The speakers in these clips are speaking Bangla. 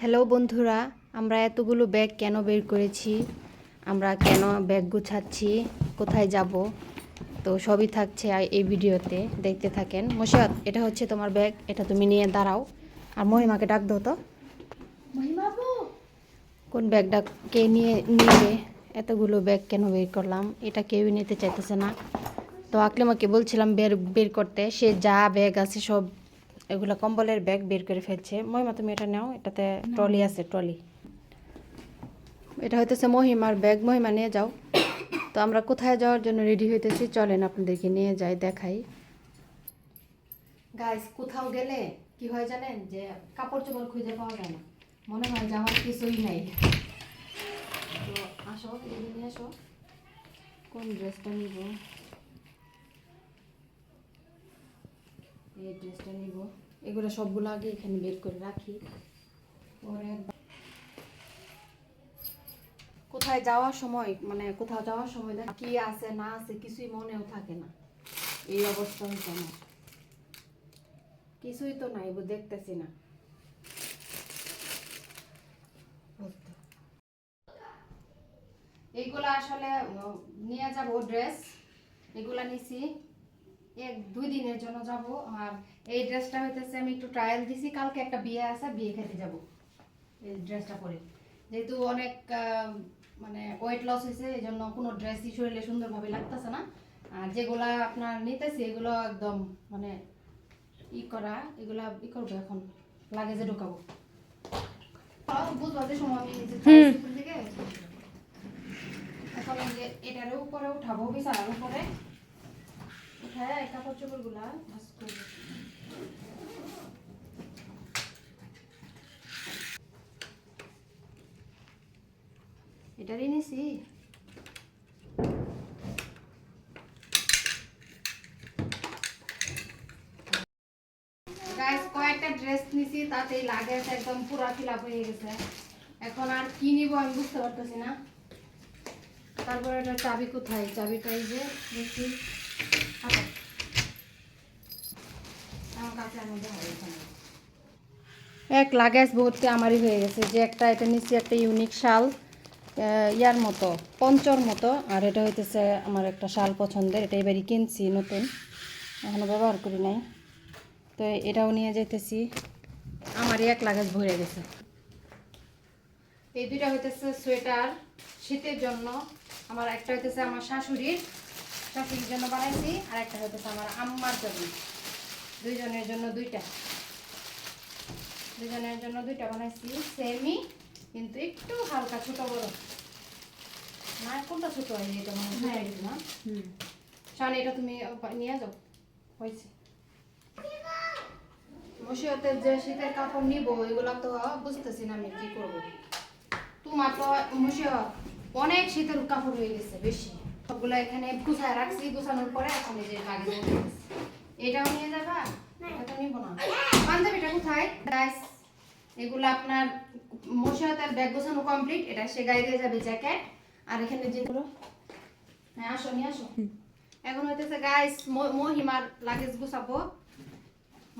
হ্যালো বন্ধুরা আমরা এতগুলো ব্যাগ কেন বের করেছি? আমরা কেন ব্যাগ গুছাচ্ছি? কোথায় যাব? তো সবই থাকছে এই ভিডিওতে দেখতে থাকেন। মোশাদ এটা হচ্ছে তোমার ব্যাগ এটা তুমি নিয়ে দাঁড়াও। আর মহিমাকে ডাক দাও তো। কোন ব্যাগটা কে নিয়ে নিবে? এতগুলো ব্যাগ কেন বের করলাম? এটা কেউই নিতে চাইতেছে না। তো আকলিমাকে বলছিলাম বের বের করতে। সে যা ব্যাগ আছে সব এগুলো কম্বলের ব্যাগ বের করে ফেলছে। মহিমা তুমি এটা নাও এটাতে ট্রলি আছে ট্রলি। এটা হইতেছে মহিমার ব্যাগ। মহিমা নিয়ে যাও। তো আমরা কোথায় যাওয়ার জন্য রেডি হইতেছি? চলেন আপনাদেরকে নিয়ে যাই দেখাই। গাইস কোথাও গেলে কি হয় জানেন? যে কাপড় চোপড় খুঁজে পাওয়া যায় না। মনে হয় যে আমার কিছুই নাই। তো আসো এদিকে নিয়ে আসো। কোন ড্রেসটা নিব? এই ড্রেসটা নিব। এগুলো সবগুলো আগে এখানে বের করে রাখি। পরে কোথায় যাওয়ার সময় মানে কোথাও যাওয়ার সময় দেখ কি আছে, না আছে, কিছুই মনেও থাকে না। এই অবস্থা হচ্ছে আমার। কিছুই তো নাই দেখতেছি না। এইগুলো আসলে নিয়ে যাব ড্রেস এগুলা নিছি। এক দুই দিনের জন্য যাব। আর এই ড্রেসটা হইতেছে আমি একটু ট্রায়াল দিছি কালকে একটা বিয়ে আছে বিয়ে খেতে যাব। এই ড্রেসটা পরে। যেহেতু অনেক মানে ওয়েট লস হয়েছে এই জন্য কোনো ড্রেসই শরীরে সুন্দরভাবে লাগতেছে না। আর যেগুলা আপনার নিতেছি এগুলো একদম মানে ই করা এগুলা ই করব এখন। লাগেজে ঢুকাবো। যে সময় আমি এখন এই যে এটার উপরে উঠাবো বিছানার উপরে। চোপড়গুলা নিছি। কয়েকটা ড্রেস একদম পুরা হয়ে গেছে। এখন আর কি নিব আমি বুঝতে পারতেছি না। তারপরে এটা চাবি কোথায়? চাবিটা এই যে, দেখি। এক লাগেজ ভর্তি আমারই হয়ে গেছে, যে একটা এটা নিচে একটা ইউনিক শাল ইয়ার মতো, পঞ্চর মতো, আর এটা হইতেছে আমার একটা শাল পছন্দের, এটা এবারই কিনছি নতুন, এখনও ব্যবহার করি নাই। তো এটাও নিয়ে যেতেছি আমারই এক লাগেজ ভরে গেছে। এই দুইটা হইতেছে সোয়েটার, শীতের জন্য, আমার একটা হইতেছে আমার শাশুড়ির শাশুড়ির জন্য বানাইছি আর একটা হইতেছে আমার আম্মার জন্য। দুইজনের জন্য দুইটা। দুজনের জন্য দুইটা বানাইছি সেমই কিন্তু একটু হালকা ছোট বড়। না কোনটা ছোট হয় এটা মনে হয়? হয়েছে না? শান এটা তুমি নিয়ে যাও। হয়েছে। মশিয়তে যে শীতের কাপড় নিব এগুলো তো বুঝতেছি না আমি কি করব। তোমার তো মশিয়ত অনেক শীতের কাপড় হয়ে গেছে বেশি। সবগুলো এখানে গুছায় রাখছি গুছানোর পরে এখন এই যে লাগে এটাও নিয়ে যাবা? এটা নিব না। পাঞ্জাবিটা কোথায়? গাইস এগুলো আপনার মশিয়তের ব্যাগ গোছানো কমপ্লিট এটা সে গায়ে দিয়ে যাবে জ্যাকেট আর এখানে যেগুলো হ্যাঁ আসো নিয়ে আসো। এখন হইতেছে গাইস মহিমার লাগেজ গুছাবো।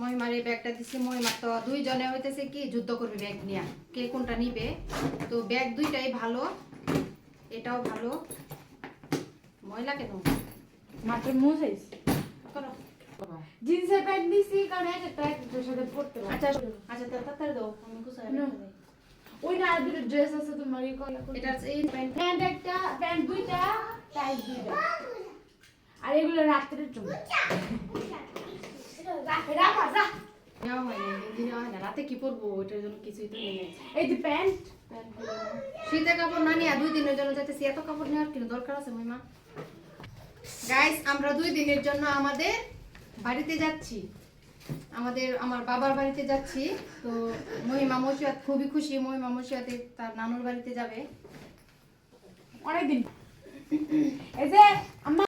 মহিমার এই ব্যাগটা দিছি মহিমার তো দুইজনে হইতেছে কি যুদ্ধ করবে ব্যাগ নিয়ে। কে কোনটা নিবে? তো ব্যাগ দুইটাই ভালো এটাও ভালো। ময়লা কেন? মাত্র মুছাইস করো জিন্সের প্যান্ট নিছি কারণ একটা প্যান্টের সাথে পড়তে আচ্ছা আচ্ছা তাড়াতাড়ি দাও আমি গুছাই ওই না আর দুটো ড্রেস আছে তোমার এই কলা এটা এই প্যান্ট। প্যান্ট একটা প্যান্ট দুইটা টাইট দুইটা। আর এগুলো রাত্রের জন্য। রাখে রাখা যা নেওয়া হয় না দিন হয় না রাতে কি পরবো? ওইটার জন্য কিছুই তো নেই। এই যে প্যান্ট। শীতের কাপড় না নিয়ে দুই দিনের জন্য যাইতেছি। এত কাপড় নেওয়ার কি দরকার আছে মহিমা? গাইস আমরা দুই দিনের জন্য আমাদের বাড়িতে যাচ্ছি। আমাদের, আমার বাবার বাড়িতে যাচ্ছি। তো মহিমা মসিয়াত খুবই খুশি। মহিমা মসিয়াতে তার নানুর বাড়িতে যাবে। অনেকদিন। এই যে, আম্মা